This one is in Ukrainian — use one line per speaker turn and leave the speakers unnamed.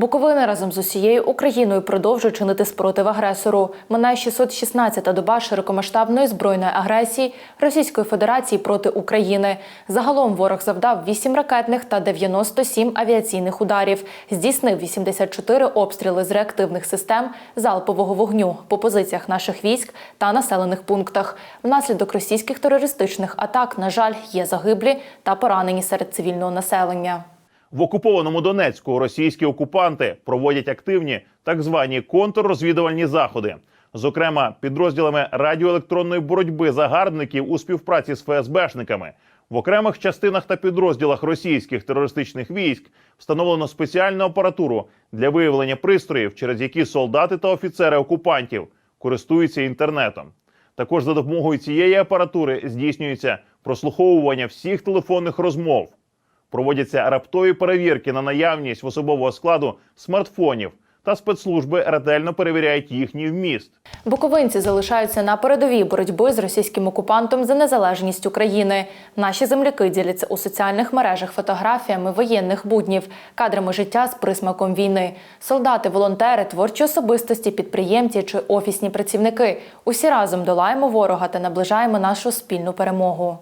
Буковина разом з усією Україною продовжує чинити спротив агресору. Минає 616-та доба широкомасштабної збройної агресії Російської Федерації проти України. Загалом ворог завдав 8 ракетних та 97 авіаційних ударів. Здійснив 84 обстріли з реактивних систем залпового вогню по позиціях наших військ та населених пунктах. Внаслідок російських терористичних атак, на жаль, є загиблі та поранені серед цивільного населення.
В окупованому Донецьку російські окупанти проводять активні так звані контррозвідувальні заходи. Зокрема, підрозділами радіоелектронної боротьби загарбників у співпраці з ФСБшниками в окремих частинах та підрозділах російських терористичних військ встановлено спеціальну апаратуру для виявлення пристроїв, через які солдати та офіцери окупантів користуються інтернетом. Також за допомогою цієї апаратури здійснюється прослуховування всіх телефонних розмов. Проводяться раптові перевірки на наявність в особового складу смартфонів, та спецслужби ретельно перевіряють їхній вміст.
Буковинці залишаються на передовій боротьби з російським окупантом за незалежність України. Наші земляки діляться у соціальних мережах фотографіями воєнних буднів, кадрами життя з присмаком війни. Солдати, волонтери, творчі особистості, підприємці чи офісні працівники. Усі разом долаємо ворога та наближаємо нашу спільну перемогу.